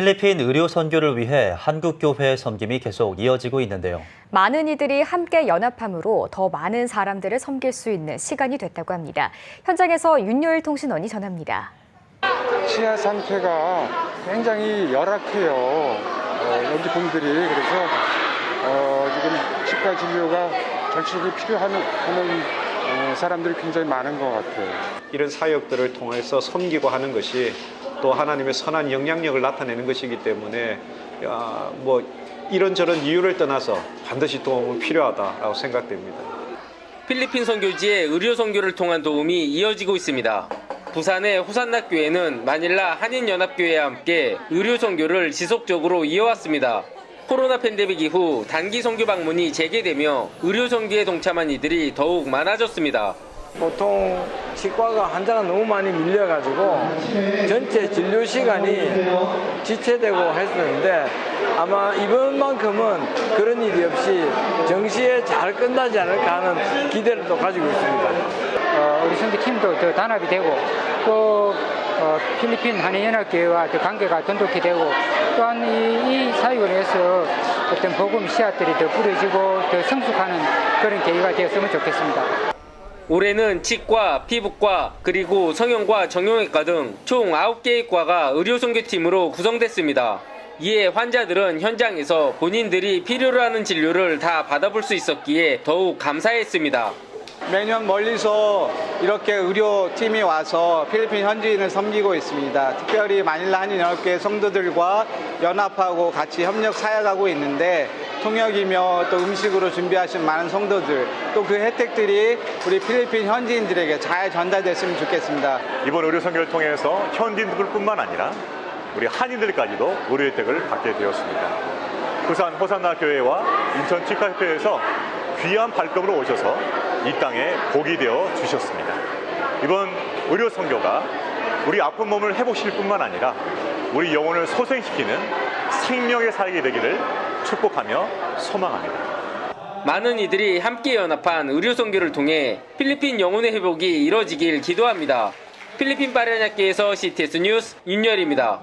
필리핀 의료 선교를 위해 한국 교회의 섬김이 계속 이어지고 있는데요. 많은 이들이 함께 연합함으로 더 많은 사람들을 섬길 수 있는 시간이 됐다고 합니다. 현장에서 윤요일 통신원이 전합니다. 치아 상태가 굉장히 열악해요. 어, 연기분들이 그래서 어, 지금 치과 진료가 절실히 필요한 하는 어, 사람들이 굉장히 많은 것 같아요. 이런 사역들을 통해서 섬기고 하는 것이 또 하나님의 선한 영향력을 나타내는 것이기 때문에 야, 뭐 이런저런 이유를 떠나서 반드시 도움은 필요하다라고 생각됩니다. 필리핀 선교지의 의료 선교를 통한 도움이 이어지고 있습니다. 부산의 호산나 교회는 마닐라 한인연합교회와 함께 의료 선교를 지속적으로 이어왔습니다. 코로나 팬데믹 이후 단기 선교 방문이 재개되며 의료 선교에 동참한 이들이 더욱 많아졌습니다. 보통 치과가 환자가 너무 많이 밀려가지고 전체 진료 시간이 지체되고 했었는데 아마 이번만큼은 그런 일이 없이 정시에 잘 끝나지 않을까 하는 기대를 또 가지고 있습니다. 어, 우리 선교팀도 더 단합이 되고 또 어, 필리핀 한인연합교회와 더 관계가 돈독히 되고 또한 이, 이 사역을 해서 어떤 복음 씨앗들이 더 뿌려지고 더 성숙하는 그런 계기가 되었으면 좋겠습니다. 올해는 치과, 피부과, 그리고 성형과 정형외과 등 총 9개의 과가 의료선교팀으로 구성됐습니다. 이에 환자들은 현장에서 본인들이 필요로 하는 진료를 다 받아볼 수 있었기에 더욱 감사했습니다. 매년 멀리서 이렇게 의료팀이 와서 필리핀 현지인을 섬기고 있습니다. 특별히 마닐라 한인연합교회 성도들과 연합하고 같이 협력 사역하고 있는데 통역이며 또 음식으로 준비하신 많은 성도들 또 그 혜택들이 우리 필리핀 현지인들에게 잘 전달됐으면 좋겠습니다. 이번 의료 선교를 통해서 현지인들뿐만 아니라 우리 한인들까지도 의료 혜택을 받게 되었습니다. 부산 호산나 교회와 인천 치과협회에서 귀한 발걸음으로 오셔서 이 땅에 복이 되어 주셨습니다. 이번 의료 선교가 우리 아픈 몸을 회복시킬 뿐만 아니라 우리 영혼을 소생시키는 생명의 사역이 되기를 축복하며 소망합니다. 많은 이들이 함께 연합한 의료 선교를 통해 필리핀 영혼의 회복이 이뤄지길 기도합니다. 필리핀 파리아냐키에서 CTS 뉴스 윤열입니다.